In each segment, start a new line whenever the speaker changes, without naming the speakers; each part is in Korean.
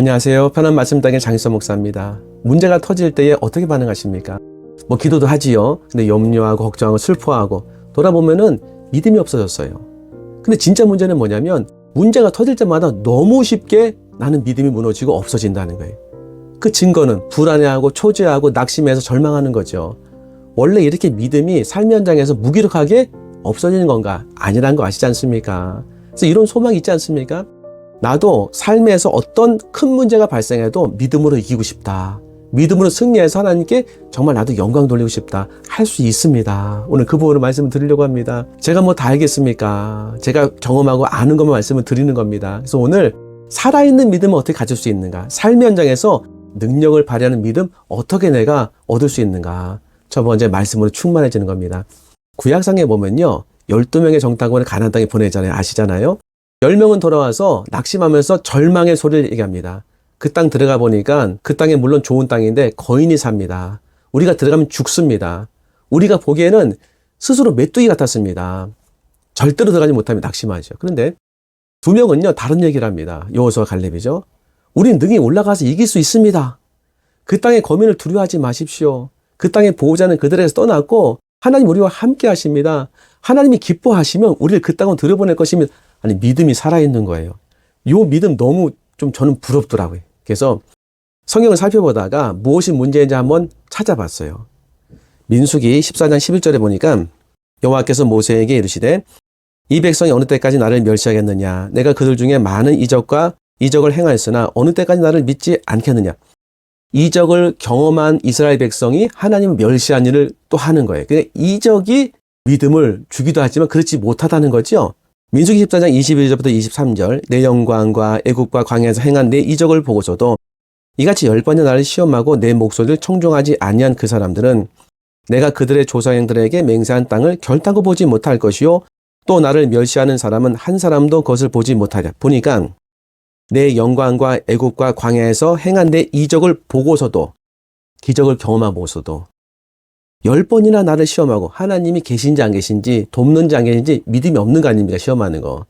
안녕하세요. 편한 말씀 땅의 장희서 목사입니다. 문제가 터질 때에 어떻게 반응하십니까? 뭐 기도도 하지요. 근데 염려하고 걱정하고 슬퍼하고 돌아보면은 믿음이 없어졌어요. 근데 진짜 문제는 뭐냐면 문제가 터질 때마다 너무 쉽게 나는 믿음이 무너지고 없어진다는 거예요. 그 증거는 불안해하고 초조해하고 낙심해서 절망하는 거죠. 원래 이렇게 믿음이 삶의 현장에서 무기력하게 없어지는 건가? 아니란 거 아시지 않습니까? 그래서 이런 소망이 있지 않습니까? 나도 삶에서 어떤 큰 문제가 발생해도 믿음으로 이기고 싶다. 믿음으로 승리해서 하나님께 정말 나도 영광 돌리고 싶다. 할 수 있습니다. 오늘 그 부분을 말씀을 드리려고 합니다. 제가 뭐 다 알겠습니까? 제가 경험하고 아는 것만 말씀을 드리는 겁니다. 그래서 오늘 살아있는 믿음을 어떻게 가질 수 있는가? 삶의 현장에서 능력을 발휘하는 믿음 어떻게 내가 얻을 수 있는가? 첫 번째 말씀으로 충만해지는 겁니다. 구약상에 보면요. 12명의 정탐꾼을 가나안 땅에 보내잖아요. 아시잖아요. 10명은 돌아와서 낙심하면서 절망의 소리를 얘기합니다. 그 땅 들어가 보니까 그 땅에 물론 좋은 땅인데 거인이 삽니다. 우리가 들어가면 죽습니다. 우리가 보기에는 스스로 메뚜기 같았습니다. 절대로 들어가지 못하면 낙심하죠. 그런데 두 명은요, 다른 얘기를 합니다. 여호수와 갈렙이죠. 우린 능히 올라가서 이길 수 있습니다. 그 땅의 거민을 두려워하지 마십시오. 그 땅의 보호자는 그들에게서 떠났고 하나님 우리와 함께 하십니다. 하나님이 기뻐하시면 우리를 그 땅으로 들여보낼 것입니다. 아니 믿음이 살아있는 거예요. 요 믿음 너무 좀 저는 부럽더라고요. 그래서 성경을 살펴보다가 무엇이 문제인지 한번 찾아봤어요. 민수기 14장 11절에 보니까 여호와께서 모세에게 이르시되 이 백성이 어느 때까지 나를 멸시하겠느냐 내가 그들 중에 많은 이적과 이적을 행하였으나 어느 때까지 나를 믿지 않겠느냐 이적을 경험한 이스라엘 백성이 하나님을 멸시한 일을 또 하는 거예요. 그러니까 이적이 믿음을 주기도 하지만 그렇지 못하다는 거죠. 민수기 14장 21절부터 23절 내 영광과 애국과 광야에서 행한 내 이적을 보고서도 이같이 열 번의 나를 시험하고 내 목소리를 청종하지 아니한 그 사람들은 내가 그들의 조상들에게 맹세한 땅을 결단코 보지 못할 것이요 또 나를 멸시하는 사람은 한 사람도 그것을 보지 못하랴. 보니까 내 영광과 애국과 광야에서 행한 내 이적을 보고서도 기적을 경험하고서도 열 번이나 나를 시험하고 하나님이 계신지 안 계신지 돕는지 안 계신지 믿음이 없는 거 아닙니까 시험하는 거.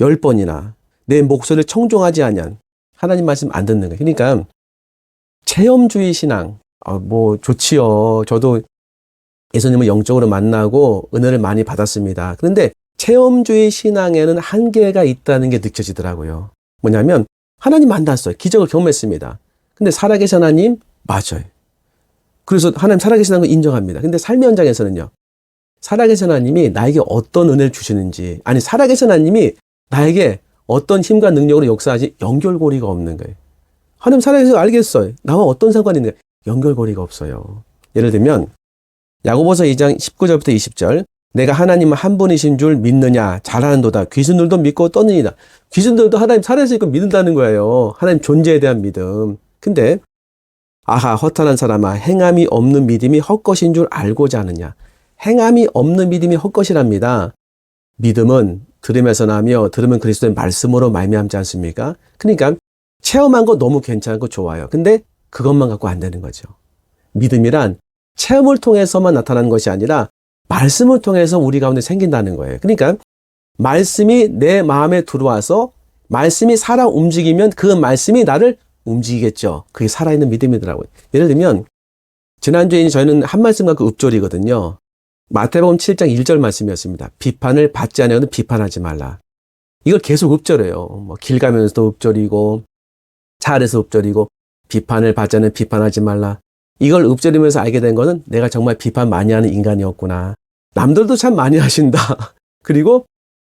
열 번이나 내 목소리를 청종하지 않은 하나님 말씀 안 듣는 거. 그러니까 체험주의 신앙 아, 뭐 좋지요. 저도 예수님을 영적으로 만나고 은혜를 많이 받았습니다. 그런데 체험주의 신앙에는 한계가 있다는 게 느껴지더라고요. 뭐냐면 하나님 만났어요. 기적을 경험했습니다. 근데 살아계신 하나님 맞아요. 그래서 하나님 살아계시다는 걸 인정합니다. 근데 삶의 현장에서는요. 살아계신 하나님이 나에게 어떤 은혜를 주시는지 아니 살아계신 하나님이 나에게 어떤 힘과 능력으로 역사하지 연결고리가 없는 거예요. 하나님 살아계셔서 알겠어요. 나와 어떤 상관이 있는가 연결고리가 없어요. 예를 들면 야고보서 2장 19절부터 20절 내가 하나님은 한 분이신 줄 믿느냐 잘하는도다 귀신들도 믿고 떠느니라 귀신들도 하나님 살아계시고 믿는다는 거예요. 하나님 존재에 대한 믿음. 근데 아하 허탄한 사람아 행함이 없는 믿음이 헛것인 줄 알고자 하느냐 행함이 없는 믿음이 헛것이랍니다. 믿음은 들으면서 나며 들으면 그리스도의 말씀으로 말미암지 않습니까? 그러니까 체험한 거 너무 괜찮고 좋아요. 근데 그것만 갖고 안 되는 거죠. 믿음이란 체험을 통해서만 나타나는 것이 아니라 말씀을 통해서 우리 가운데 생긴다는 거예요. 그러니까 말씀이 내 마음에 들어와서 말씀이 살아 움직이면 그 말씀이 나를 움직이겠죠. 그게 살아있는 믿음이더라고요. 예를 들면 지난주에 저희는 한 말씀 갖고 읍조리거든요. 마태복음 7장 1절 말씀이었습니다. 비판을 받지 않으면 비판하지 말라. 이걸 계속 읍조려요. 뭐 길 가면서도 읍조리고 차 안에서 읍조리고 비판을 받지 않으면 비판하지 말라. 이걸 읍조리면서 알게 된 거는 내가 정말 비판 많이 하는 인간이었구나. 남들도 참 많이 하신다. 그리고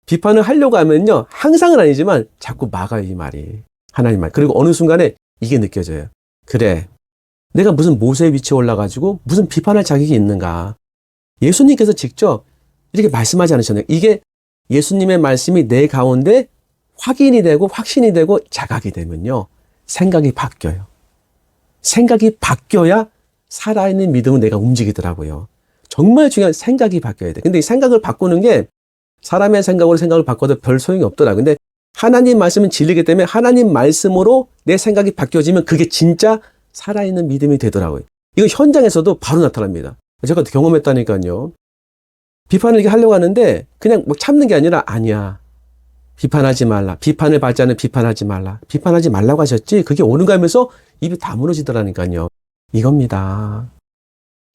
비판을 하려고 하면요. 항상은 아니지만 자꾸 막아요, 이 말이. 하나님 말. 그리고 어느 순간에 이게 느껴져요. 그래. 내가 무슨 모세의 위치에 올라가지고 무슨 비판할 자격이 있는가. 예수님께서 직접 이렇게 말씀하지 않으셨나요? 이게 예수님의 말씀이 내 가운데 확인이 되고 확신이 되고 자각이 되면요. 생각이 바뀌어요. 생각이 바뀌어야 살아있는 믿음은 내가 움직이더라고요. 정말 중요한 생각이 바뀌어야 돼. 근데 이 생각을 바꾸는 게 사람의 생각으로 생각을 바꿔도 별 소용이 없더라. 근데 하나님 말씀은 진리기 때문에 하나님 말씀으로 내 생각이 바뀌어지면 그게 진짜 살아있는 믿음이 되더라고요. 이거 현장에서도 바로 나타납니다. 제가 경험했다니까요. 비판을 이렇게 하려고 하는데 그냥 뭐 참는 게 아니라 아니야. 비판하지 말라. 비판을 받지 않은 비판하지 말라. 비판하지 말라고 하셨지. 그게 옳은가 하면서 입이 다 무너지더라니까요. 이겁니다.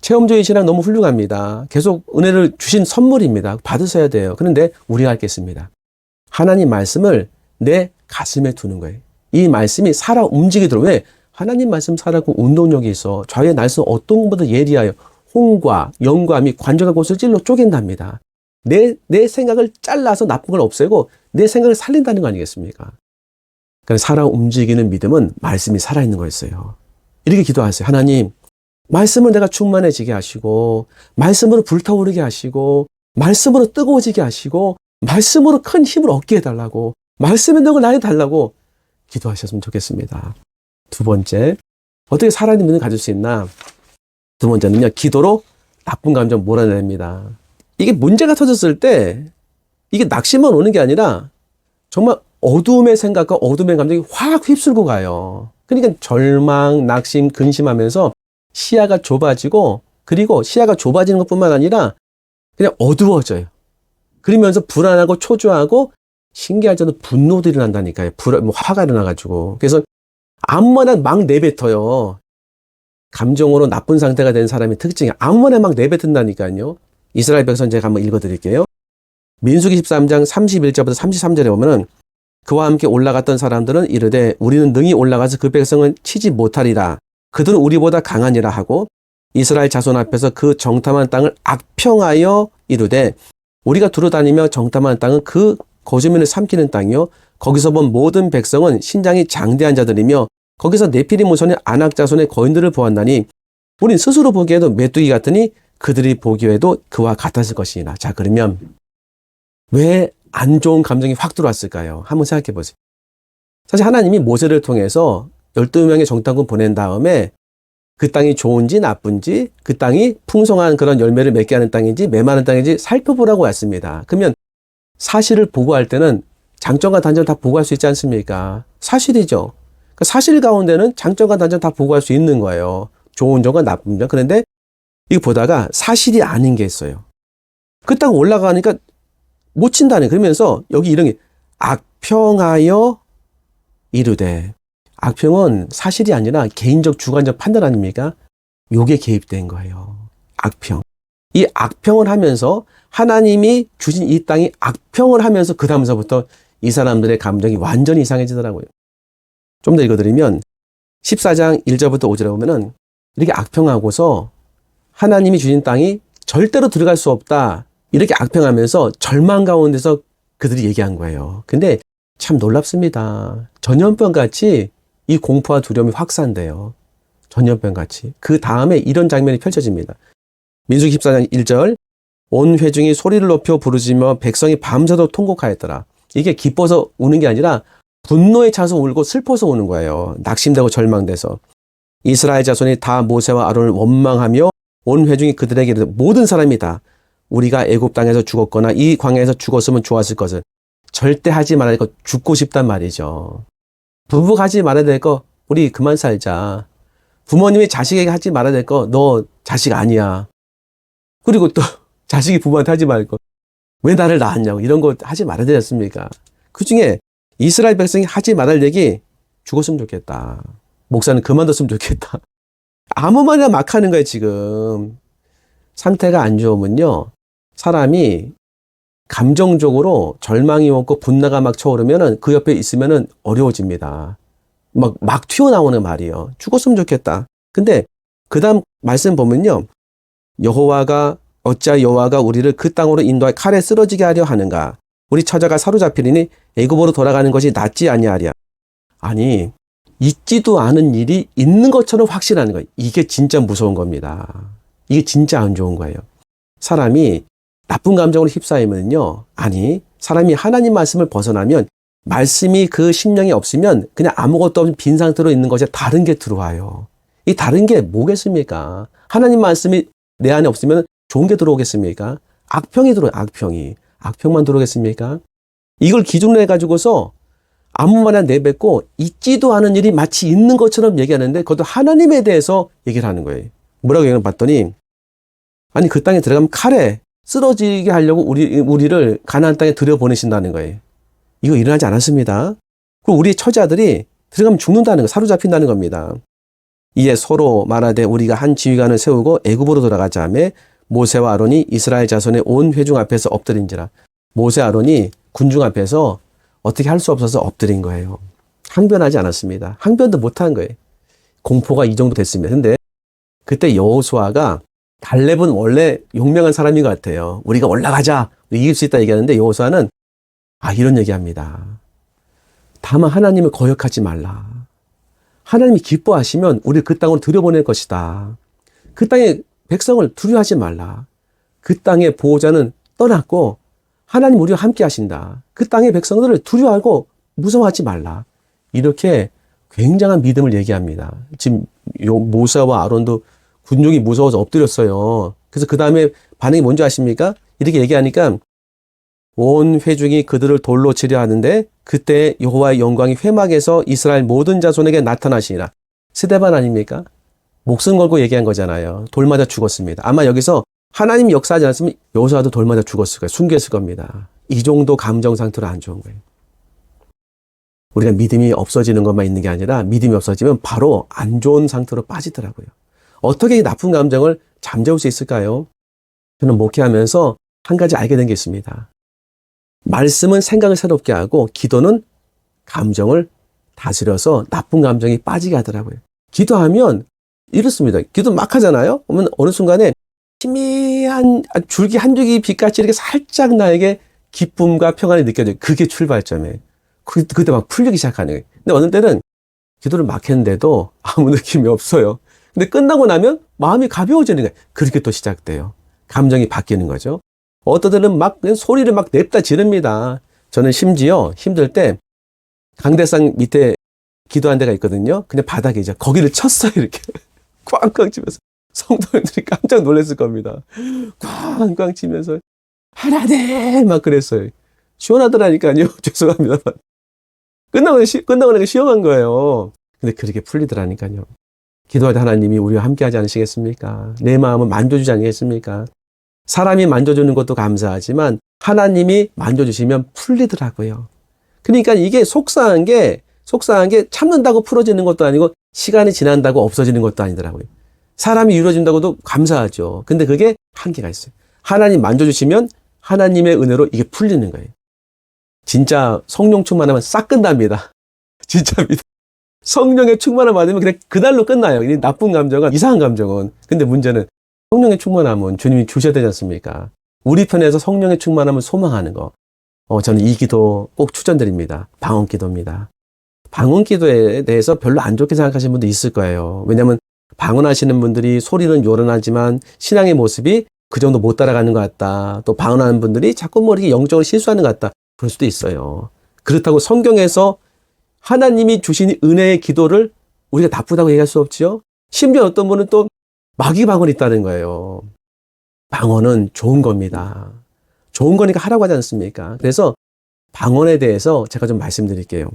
체험적인 신앙 너무 훌륭합니다. 계속 은혜를 주신 선물입니다. 받으셔야 돼요. 그런데 우리가 알겠습니다. 하나님 말씀을 내 가슴에 두는 거예요. 이 말씀이 살아 움직이도록 왜? 하나님 말씀 살아고 운동력이 있어. 좌우의 날수 어떤 것보다 예리하여 홍과 및 관절과 곳을 찔러 쪼갠답니다. 내, 내 생각을 잘라서 나쁜 걸 없애고 내 생각을 살린다는 거 아니겠습니까? 그러니까 살아 움직이는 믿음은 말씀이 살아있는 거였어요. 이렇게 기도하세요. 하나님, 말씀을 내가 충만해지게 하시고, 말씀으로 불타오르게 하시고, 말씀으로 뜨거워지게 하시고, 말씀으로 큰 힘을 얻게 해달라고, 말씀의 능을 나에 달라고 기도하셨으면 좋겠습니다. 두 번째, 어떻게 살아있는 믿음을 가질 수 있나? 두 번째는요, 기도로 나쁜 감정 몰아냅니다. 이게 문제가 터졌을 때, 이게 낙심만 오는 게 아니라, 정말 어두움의 생각과 어둠의 감정이 확 휩쓸고 가요. 그러니까 절망, 낙심, 근심하면서 시야가 좁아지고, 그리고 시야가 좁아지는 것 뿐만 아니라, 그냥 어두워져요. 그러면서 불안하고 초조하고, 신기하지도 분노도 일어난다니까요. 불, 뭐 화가 일어나가지고. 그래서 아무거나 막 내뱉어요. 감정으로 나쁜 상태가 된 사람의 특징이 아무거나 막 내뱉은다니까요. 이스라엘 백성 제가 한번 읽어드릴게요. 민수기 13장 31절부터 33절에 보면은 그와 함께 올라갔던 사람들은 이르되 우리는 능히 올라가서 그 백성은 치지 못하리라. 그들은 우리보다 강하니라 하고 이스라엘 자손 앞에서 그 정탐한 땅을 악평하여 이르되 우리가 두루다니며 정탐한 땅은 그 거주민을 삼키는 땅이요 거기서 본 모든 백성은 신장이 장대한 자들이며 거기서 네피리 무선의 안악 자손의 거인들을 보았나니 우린 스스로 보기에도 메뚜기 같으니 그들이 보기에도 그와 같았을 것이니라. 자 그러면 왜 안 좋은 감정이 확 들어왔을까요? 한번 생각해 보세요. 사실 하나님이 모세를 통해서 12명의 정탐군 보낸 다음에 그 땅이 좋은지 나쁜지 그 땅이 풍성한 그런 열매를 맺게 하는 땅인지 메마른 땅인지 살펴보라고 했습니다. 그러면 사실을 보고할 때는 장점과 단점 다 보고할 수 있지 않습니까? 사실이죠. 그 사실 가운데는 장점과 단점 다 보고할 수 있는 거예요. 좋은 점과 나쁜 점. 그런데 이거 보다가 사실이 아닌 게 있어요. 그 땅 올라가니까 못 친다네. 그러면서 여기 이런 게 악평하여 이르되. 악평은 사실이 아니라 개인적 주관적 판단 아닙니까? 요게 개입된 거예요. 악평. 이 악평을 하면서 하나님이 주신 이 땅이 악평을 하면서 그 다음서부터 이 사람들의 감정이 완전히 이상해지더라고요. 좀 더 읽어드리면 14장 1절부터 5절에 보면은 이렇게 악평하고서 하나님이 주신 땅이 절대로 들어갈 수 없다. 이렇게 악평하면서 절망 가운데서 그들이 얘기한 거예요. 근데 참 놀랍습니다. 전염병 같이 이 공포와 두려움이 확산돼요. 전염병 같이. 그 다음에 이런 장면이 펼쳐집니다. 민수기 14장 1절 온 회중이 소리를 높여 부르짖며 백성이 밤새도록 통곡하였더라. 이게 기뻐서 우는 게 아니라 분노에 차서 울고 슬퍼서 우는 거예요. 낙심되고 절망돼서. 이스라엘 자손이 다 모세와 아론을 원망하며 온 회중이 그들에게 모든 사람이 다 우리가 애굽 땅에서 죽었거나 이 광야에서 죽었으면 좋았을 것을 절대 하지 말아야 될것 죽고 싶단 말이죠. 부부가 하지 말아야 될 거 우리 그만 살자. 부모님이 자식에게 하지 말아야 될 거 너 자식 아니야. 그리고 또 자식이 부모한테 하지 말고 왜 나를 낳았냐고 이런 거 하지 말아야 되지 않습니까? 그 중에 이스라엘 백성이 하지 말할 얘기 죽었으면 좋겠다. 목사는 그만뒀으면 좋겠다. 아무 말이나 막 하는 거예요, 지금. 상태가 안 좋으면요. 사람이 감정적으로 절망이 오고 분노가 막 쳐오르면은 그 옆에 있으면은 어려워집니다. 막, 막 튀어나오는 말이에요. 죽었으면 좋겠다. 근데 그 다음 말씀 보면요. 여호와가 어찌 여호와가 우리를 그 땅으로 인도하 칼에 쓰러지게 하려 하는가? 우리 처자가 사로잡히리니 애굽으로 돌아가는 것이 낫지 아니하랴. 아니 있지도 않은 일이 있는 것처럼 확신하는 거예요. 이게 진짜 무서운 겁니다. 이게 진짜 안 좋은 거예요. 사람이 나쁜 감정으로 휩싸이면요. 아니 사람이 하나님 말씀을 벗어나면 말씀이 그 심령이 없으면 그냥 아무것도 없는 빈 상태로 있는 것에 다른 게 들어와요. 이 다른 게 뭐겠습니까? 하나님 말씀이 내 안에 없으면 좋은 게 들어오겠습니까? 악평이 들어요, 악평이. 악평만 들어오겠습니까? 이걸 기준으로 해가지고서 아무 말이나 내뱉고 있지도 않은 일이 마치 있는 것처럼 얘기하는데 그것도 하나님에 대해서 얘기를 하는 거예요. 뭐라고 얘기를 봤더니 아니 그 땅에 들어가면 칼에 쓰러지게 하려고 우리 우리를 가나안 땅에 들여보내신다는 거예요. 이거 일어나지 않았습니다. 그리고 우리 처자들이 들어가면 죽는다는 거, 사로잡힌다는 겁니다. 이에 서로 말하되 우리가 한 지휘관을 세우고 애굽으로 돌아가자매 모세와 아론이 이스라엘 자손의 온 회중 앞에서 엎드린지라. 모세 아론이 군중 앞에서 어떻게 할 수 없어서 엎드린 거예요. 항변하지 않았습니다. 항변도 못한 거예요. 공포가 이 정도 됐습니다. 근데 그때 여호수아가 갈렙은 원래 용맹한 사람인 것 같아요. 우리가 올라가자, 이길 수 있다 얘기하는데 여호수아는 아 이런 얘기합니다. 다만 하나님을 거역하지 말라. 하나님이 기뻐하시면 우리 그 땅으로 들여보낼 것이다. 그 땅의 백성을 두려워하지 말라. 그 땅의 보호자는 떠났고 하나님 우리와 함께 하신다. 그 땅의 백성들을 두려워하고 무서워하지 말라. 이렇게 굉장한 믿음을 얘기합니다. 지금 요 모세와 아론도 군중이 무서워서 엎드렸어요. 그래서 그 다음에 반응이 뭔지 아십니까? 이렇게 얘기하니까 온 회중이 그들을 돌로 치려 하는데 그때 여호와의 영광이 회막에서 이스라엘 모든 자손에게 나타나시니라. 스데반 아닙니까? 목숨 걸고 얘기한 거잖아요. 돌 맞아 죽었습니다. 아마 여기서 하나님이 역사하지 않았으면 여호수아도 돌 맞아 죽었을 거예요. 숨겼을 겁니다. 이 정도 감정 상태로 안 좋은 거예요. 우리가 믿음이 없어지는 것만 있는 게 아니라 믿음이 없어지면 바로 안 좋은 상태로 빠지더라고요. 어떻게 이 나쁜 감정을 잠재울 수 있을까요? 저는 목회하면서 한 가지 알게 된 게 있습니다. 말씀은 생각을 새롭게 하고 기도는 감정을 다스려서 나쁜 감정이 빠지게 하더라고요. 기도하면 이렇습니다. 기도 막 하잖아요? 그러면 어느 순간에 희미한 줄기 한 줄기 빛같이 이렇게 살짝 나에게 기쁨과 평안이 느껴져요. 그게 출발점이에요. 그, 그때 막 풀리기 시작하는 거예요. 근데 어느 때는 기도를 막 했는데도 아무 느낌이 없어요. 근데 끝나고 나면 마음이 가벼워지는 거예요. 그렇게 또 시작돼요. 감정이 바뀌는 거죠. 어떤 때는 막 그냥 소리를 막 냅다 지릅니다. 저는 심지어 힘들 때 강대상 밑에 기도한 데가 있거든요. 근데 바닥에 이제 거기를 쳤어요. 이렇게 꽝꽝 치면서 성도님들이 깜짝 놀랐을 겁니다. 꽝꽝 치면서 하나님 막 그랬어요. 시원하더라니까요. 죄송합니다만. 끝나고 시, 끝나고 나니까 시험한 거예요. 근데 그렇게 풀리더라니까요. 기도할 때 하나님이 우리와 함께 하지 않으시겠습니까? 내 마음을 만져주지 않겠습니까? 사람이 만져주는 것도 감사하지만 하나님이 만져주시면 풀리더라고요. 그러니까 이게 속상한 게, 속상한 게 참는다고 풀어지는 것도 아니고 시간이 지난다고 없어지는 것도 아니더라고요. 사람이 이루어진다고도 감사하죠. 근데 그게 한계가 있어요. 하나님 만져주시면 하나님의 은혜로 이게 풀리는 거예요. 진짜 성령 충만하면 싹 끝납니다. 진짜입니다. 성령의 충만함 받으면 그냥 그날로 끝나요. 이 나쁜 감정은, 이상한 감정은. 근데 문제는 성령의 충만함은 주님이 주셔야 되지 않습니까? 우리 편에서 성령의 충만함을 소망하는 거. 어, 저는 이 기도 꼭 추천드립니다. 방언 기도입니다. 방언 기도에 대해서 별로 안 좋게 생각하시는 분도 있을 거예요. 왜냐면 방언하시는 분들이 소리는 요란하지만 신앙의 모습이 그 정도 못 따라가는 것 같다. 또 방언하는 분들이 자꾸 뭐 이렇게 영적으로 실수하는 것 같다. 그럴 수도 있어요. 그렇다고 성경에서 하나님이 주신 은혜의 기도를 우리가 나쁘다고 얘기할 수 없지요. 심지어 어떤 분은 또 마귀 방언이 있다는 거예요. 방언은 좋은 겁니다. 좋은 거니까 하라고 하지 않습니까? 그래서 방언에 대해서 제가 좀 말씀드릴게요.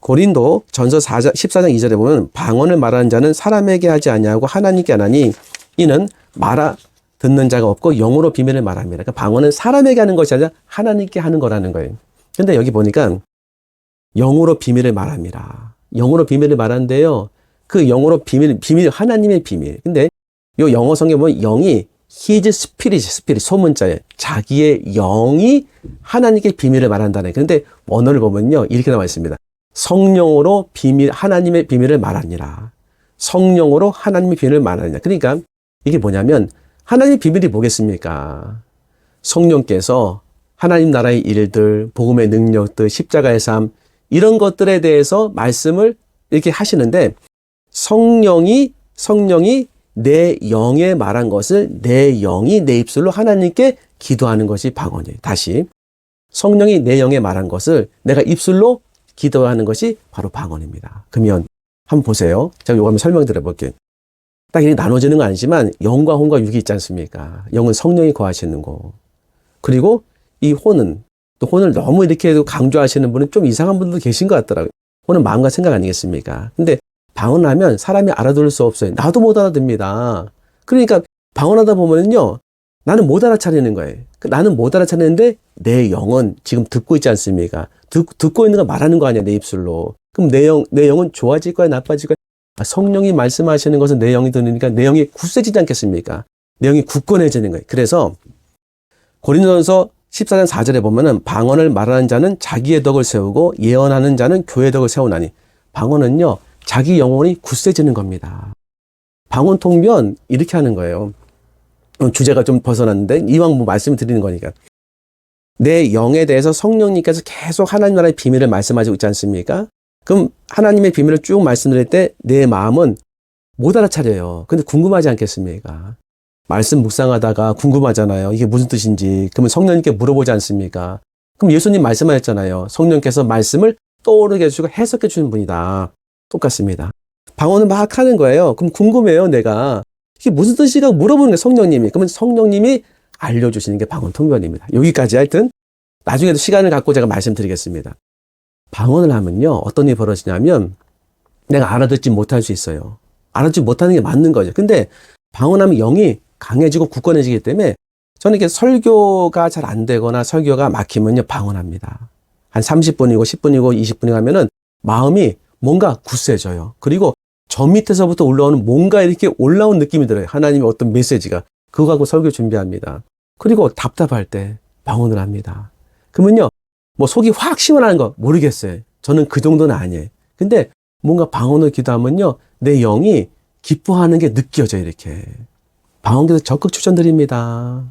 고린도 전서 4장, 14장 2절에 보면 방언을 말하는 자는 사람에게 하지 아니하고 하나님께 하나니 이는 말아 듣는 자가 없고 영으로 비밀을 말합니다. 그러니까 방언은 사람에게 하는 것이 아니라 하나님께 하는 거라는 거예요. 근데 여기 보니까 영으로 비밀을 말합니다. 영으로 비밀을 말하는데요. 그 영어로 비밀, 비밀, 하나님의 비밀. 근데 요 영어 성경 보면 영이 his spirit, spirit, 소문자에 자기의 영이 하나님께 비밀을 말한다네. 그런데 원어를 보면요. 이렇게 나와 있습니다. 성령으로 비밀, 하나님의 비밀을 말하니라. 성령으로 하나님의 비밀을 말하니라. 그러니까 이게 뭐냐면 하나님의 비밀이 뭐겠습니까? 성령께서 하나님 나라의 일들, 복음의 능력들, 십자가의 삶, 이런 것들에 대해서 말씀을 이렇게 하시는데 성령이, 성령이 내 영에 말한 것을 내 영이 내 입술로 하나님께 기도하는 것이 방언이에요. 다시. 성령이 내 영에 말한 것을 내가 입술로 기도하는 것이 바로 방언입니다. 그러면 한번 보세요. 제가 이거 한번 설명드려 볼게요. 딱 이렇게 나눠지는 건 아니지만 영과 혼과 육이 있지 않습니까? 영은 성령이 거하시는 거. 그리고 이 혼은 또 혼을 너무 이렇게 강조하시는 분은 좀 이상한 분도 계신 것 같더라고요. 혼은 마음과 생각 아니겠습니까? 근데 방언하면 사람이 알아들을 수 없어요. 나도 못 알아듣습니다. 그러니까 방언하다 보면요. 나는 못 알아차리는 거예요. 나는 못 알아차리는데 내 영은 지금 듣고 있지 않습니까? 듣, 듣고 있는 거 말하는 거 아니야, 내 입술로. 그럼 내 영, 내 영은 좋아질 거야, 나빠질 거야? 아, 성령이 말씀하시는 것은 내 영이 들으니까 내 영이 굳세지지 않겠습니까? 내 영이 굳건해지는 거예요. 그래서 고린도전서 14장 4절에 보면은 방언을 말하는 자는 자기의 덕을 세우고 예언하는 자는 교회 덕을 세우나니 방언은요 자기 영혼이 굳세지는 겁니다. 방언 통변 이렇게 하는 거예요. 어, 주제가 좀 벗어났는데 이왕 뭐 말씀을 드리는 거니까 내 영에 대해서 성령님께서 계속 하나님 나라의 비밀을 말씀하시고 있지 않습니까? 그럼 하나님의 비밀을 쭉 말씀드릴 때 내 마음은 못 알아차려요. 근데 궁금하지 않겠습니까? 말씀 묵상하다가 궁금하잖아요. 이게 무슨 뜻인지. 그러면 성령님께 물어보지 않습니까? 그럼 예수님 말씀하셨잖아요. 성령께서 말씀을 떠오르게 해주고 해석해 주는 분이다. 똑같습니다. 방언을 막 하는 거예요. 그럼 궁금해요, 내가. 이게 무슨 뜻이라고 물어보는 거예요, 성령님이. 그러면 성령님이 알려주시는 게 방언 통변입니다. 여기까지 하여튼 나중에도 시간을 갖고 제가 말씀드리겠습니다. 방언을 하면요, 어떤 일이 벌어지냐면 내가 알아듣지 못할 수 있어요. 알아듣지 못하는 게 맞는 거죠. 근데 방언하면 영이 강해지고 굳건해지기 때문에 저는 이렇게 설교가 잘 안 되거나 설교가 막히면요, 방언합니다. 한 30분이고 10분이고 20분이 가면은 마음이 뭔가 굳세져요. 그리고 저 밑에서부터 올라오는 뭔가 이렇게 올라온 느낌이 들어요. 하나님의 어떤 메시지가. 그거 갖고 설교 준비합니다. 그리고 답답할 때 방언을 합니다. 그러면요, 뭐 속이 확 시원하는 거 모르겠어요. 저는 그 정도는 아니에요. 근데 뭔가 방언을 기도하면요, 내 영이 기뻐하는 게 느껴져요, 이렇게. 방언기도 적극 추천드립니다.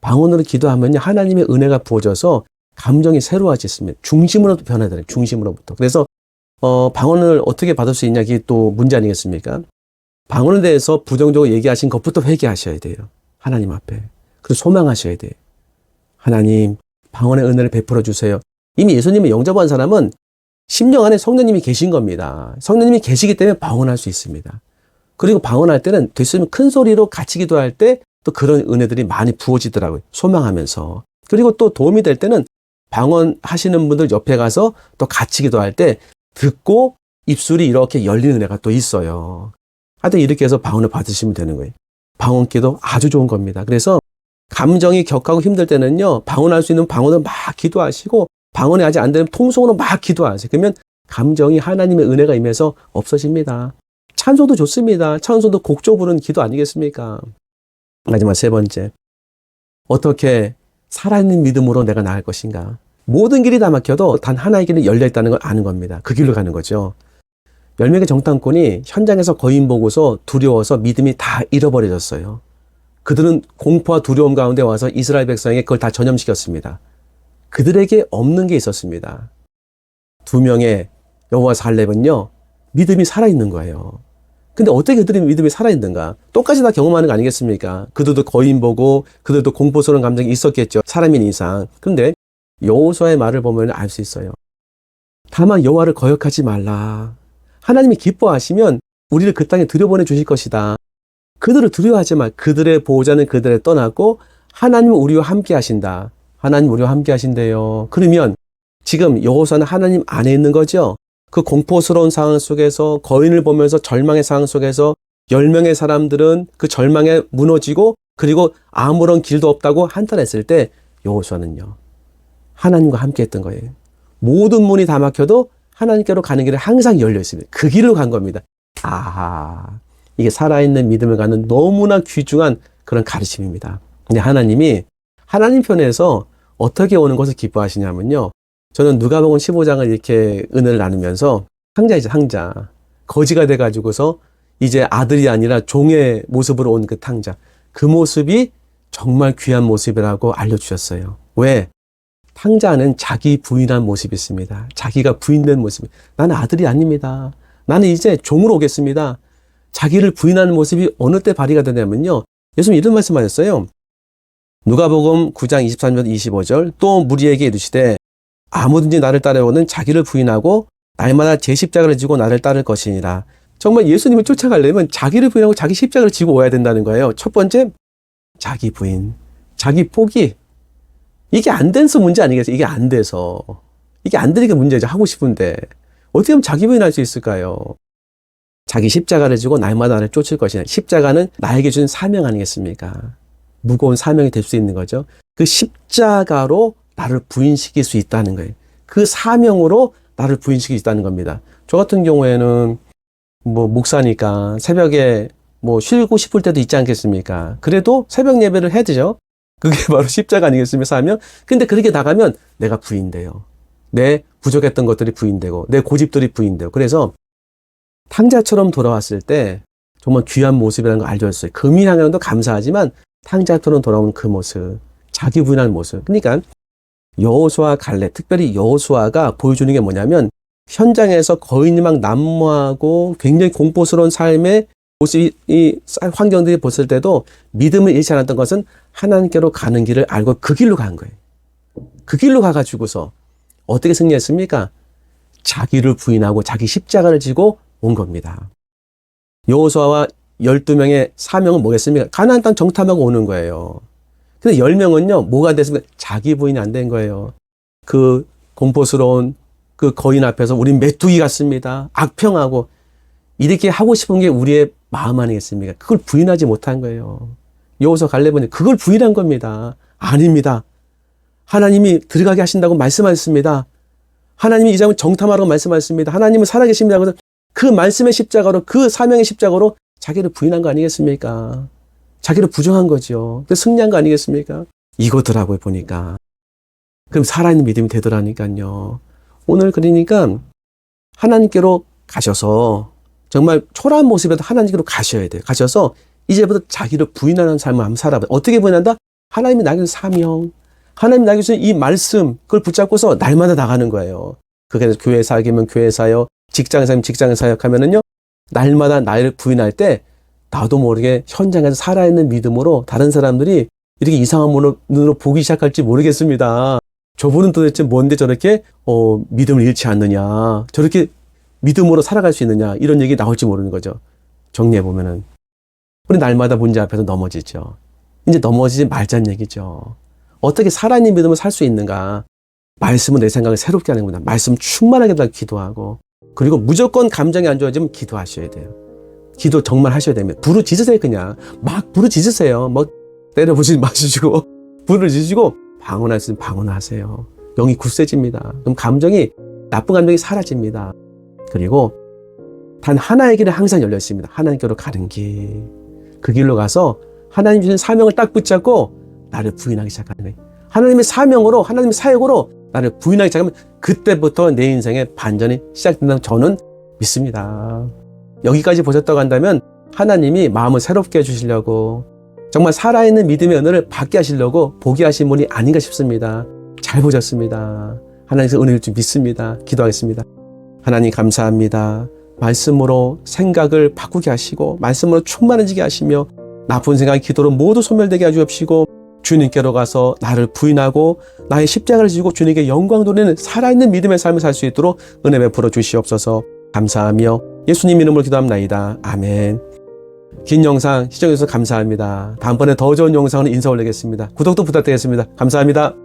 방언으로 기도하면요, 하나님의 은혜가 부어져서 감정이 새로워지습니다. 중심으로 변화되요 중심으로부터. 그래서 어, 방언을 어떻게 받을 수 있냐, 이게 또 문제 아니겠습니까? 방언에 대해서 부정적으로 얘기하신 것부터 회개하셔야 돼요. 하나님 앞에. 그리고 소망하셔야 돼요. 하나님, 방언의 은혜를 베풀어 주세요. 이미 예수님을 영접한 사람은 10년 안에 성령님이 계신 겁니다. 성령님이 계시기 때문에 방언할 수 있습니다. 그리고 방언할 때는 됐으면 큰 소리로 같이 기도할 때 또 그런 은혜들이 많이 부어지더라고요. 소망하면서. 그리고 또 도움이 될 때는 방언 하시는 분들 옆에 가서 또 같이 기도할 때 듣고 입술이 이렇게 열리는 은혜가 또 있어요. 하여튼 이렇게 해서 방언을 받으시면 되는 거예요. 방언 기도 아주 좋은 겁니다. 그래서 감정이 격하고 힘들 때는요, 방언할 수 있는 방언을 막 기도하시고, 방언이 아직 안 되면 통성으로 막 기도하세요. 그러면 감정이 하나님의 은혜가 임해서 없어집니다. 찬송도 좋습니다. 찬송도 곡조 부르는 기도 아니겠습니까? 마지막 세 번째. 어떻게 살아있는 믿음으로 내가 나갈 것인가? 모든 길이 다 막혀도 단 하나의 길이 열려 있다는 걸 아는 겁니다. 그 길로 가는 거죠. 열 명의 정탐꾼이 현장에서 거인 보고서 두려워서 믿음이 다 잃어버려졌어요. 그들은 공포와 두려움 가운데 와서 이스라엘 백성에게 그걸 다 전염시켰습니다. 그들에게 없는 게 있었습니다. 두 명의 여호와 살렙은요 믿음이 살아있는 거예요. 근데 어떻게 그들이 믿음이 살아있는가? 똑같이 다 경험하는 거 아니겠습니까? 그들도 거인 보고 그들도 공포스러운 감정이 있었겠죠. 사람인 이상. 근데 여호수아의 말을 보면 알 수 있어요. 다만 여호와를 거역하지 말라. 하나님이 기뻐하시면 우리를 그 땅에 들여보내 주실 것이다. 그들을 두려워하지 말. 그들의 보호자는 그들을 떠나고 하나님은 우리와 함께 하신다. 하나님 우리와 함께 하신대요. 그러면 지금 여호수아는 하나님 안에 있는 거죠. 그 공포스러운 상황 속에서 거인을 보면서 절망의 상황 속에서 열 명의 사람들은 그 절망에 무너지고 그리고 아무런 길도 없다고 한탄했을 때 여호수아는요 하나님과 함께 했던 거예요. 모든 문이 다 막혀도 하나님께로 가는 길은 항상 열려 있습니다. 그 길로 간 겁니다. 아 이게 살아있는 믿음을 가는 너무나 귀중한 그런 가르침입니다. 근데 하나님이 하나님 편에서 어떻게 오는 것을 기뻐하시냐면요. 저는 누가복음 15장을 이렇게 은혜를 나누면서 상자이죠, 상자. 거지가 돼가지고서 이제 아들이 아니라 종의 모습으로 온 그 탕자. 그 모습이 정말 귀한 모습이라고 알려주셨어요. 왜? 탕자는 자기 부인한 모습이 있습니다. 자기가 부인된 모습. 나는 아들이 아닙니다. 나는 이제 종으로 오겠습니다. 자기를 부인하는 모습이 어느 때 발휘가 되냐면요. 예수님 이런 말씀 하셨어요. 누가복음 9장 23절 25절 또 무리에게 이르시되 아무든지 나를 따르오는 자기를 부인하고 날마다 제 십자가를 지고 나를 따를 것이니라. 정말 예수님을 쫓아가려면 자기를 부인하고 자기 십자가를 지고 오야 된다는 거예요. 첫 번째, 자기 부인, 자기 포기. 이게 안 돼서 문제 아니겠어요? 이게 안 돼서. 이게 안 되니까 문제죠. 하고 싶은데. 어떻게 하면 자기 부인할 수 있을까요? 자기 십자가를 지고 날마다 나를 쫓을 것이냐. 십자가는 나에게 준 사명 아니겠습니까? 무거운 사명이 될 수 있는 거죠. 그 십자가로 나를 부인시킬 수 있다는 거예요. 그 사명으로 나를 부인시키고 있다는 겁니다. 저 같은 경우에는 뭐 목사니까 새벽에 뭐 쉬고 싶을 때도 있지 않겠습니까? 그래도 새벽 예배를 해야 되죠. 그게 바로 십자가 아니겠습니까? 사명? 근데 그렇게 나가면 내가 부인돼요. 내 부족했던 것들이 부인되고 내 고집들이 부인되고 그래서 탕자처럼 돌아왔을 때 정말 귀한 모습이라는 걸 알려줬어요. 금이 향연도 감사하지만 탕자처럼 돌아온 그 모습, 자기 부인한 모습. 그러니까 여호수아 갈렙, 특별히 여호수아가 보여주는 게 뭐냐면 현장에서 거인이 막 난무하고 굉장히 공포스러운 삶의 모습이 이 환경들이 봤을 때도 믿음을 잃지 않았던 것은 하나님께로 가는 길을 알고 그 길로 간 거예요. 그 길로 가가지고서 어떻게 승리했습니까? 자기를 부인하고 자기 십자가를 지고 온 겁니다. 여호수아와 12명의 사명은 뭐겠습니까? 가나안 땅 정탐하고 오는 거예요. 근데 10명은요. 뭐가 됐습니까? 자기 부인이 안 된 거예요. 그 공포스러운 그 거인 앞에서 우린 메뚜기 같습니다. 악평하고 이렇게 하고 싶은 게 우리의 마음 아니겠습니까? 그걸 부인하지 못한 거예요. 여호수아 갈렙은 그걸 부인한 겁니다. 아닙니다. 하나님이 들어가게 하신다고 말씀하셨습니다. 하나님이 이 장을 정탐하라고 말씀하셨습니다. 하나님은 살아계십니다. 그 말씀의 십자가로 그 사명의 십자가로 자기를 부인한 거 아니겠습니까? 자기를 부정한 거죠. 그 승리한 거 아니겠습니까? 이거더라고요, 보니까. 그럼 살아있는 믿음이 되더라니까요. 오늘 그러니까 하나님께로 가셔서 정말 초라한 모습에도 하나님께로 가셔야 돼요. 가셔서 이제부터 자기를 부인하는 삶을 한번 살아봐요. 어떻게 부인한다? 하나님이 나에게 사명, 하나님 나에게 주신 이 말씀, 그걸 붙잡고서 날마다 나가는 거예요. 그게 교회 사역이면 교회 사역, 직장 사역, 직장 사역하면은요, 날마다 나를 부인할 때 나도 모르게 현장에서 살아있는 믿음으로 다른 사람들이 이렇게 이상한 눈으로 보기 시작할지 모르겠습니다. 저분은 도대체 뭔데 저렇게 어, 믿음을 잃지 않느냐, 저렇게 믿음으로 살아갈 수 있느냐 이런 얘기 나올지 모르는 거죠. 정리해 보면은 우리 날마다 문제 앞에서 넘어지죠. 이제 넘어지지 말자는 얘기죠. 어떻게 살아있는 믿음을 살 수 있는가? 말씀은 내 생각을 새롭게 하는 겁니다. 말씀 충만하게 다 기도하고 그리고 무조건 감정이 안 좋아지면 기도하셔야 돼요. 기도 정말 하셔야 됩니다. 부르짖으세요 그냥 막 부르짖으세요. 뭐 때려보지 마시고 부르짖으시고 방언할 수 있으면 방언하세요. 영이 굳세집니다. 그럼 감정이 나쁜 감정이 사라집니다. 그리고 단 하나의 길은 항상 열려 있습니다. 하나님께로 가는 길. 그 길로 가서 하나님 주신 사명을 딱 붙잡고 나를 부인하기 거예요. 하나님의 사명으로 하나님의 사역으로 나를 부인하기 시작하면 그때부터 내 인생의 반전이 시작된다고 저는 믿습니다. 여기까지 보셨다고 한다면 하나님이 마음을 새롭게 해주시려고 정말 살아있는 믿음의 은혜를 받게 하시려고 보게 하신 분이 아닌가 싶습니다. 잘 보셨습니다. 하나님께서 은혜를 좀 믿습니다. 기도하겠습니다. 하나님 감사합니다. 말씀으로 생각을 바꾸게 하시고 말씀으로 충만해지게 하시며 나쁜 생각, 기도로 모두 소멸되게 해주옵시고 주님께로 가서 나를 부인하고 나의 십자가를 지고 주님께 영광 돌리는 살아있는 믿음의 삶을 살 수 있도록 은혜 베풀어 주시옵소서 감사하며 예수님 이름으로 기도합나이다. 아멘. 긴 영상 시청해주셔서 감사합니다. 다음번에 더 좋은 영상으로 인사 올리겠습니다. 구독도 부탁드리겠습니다. 감사합니다.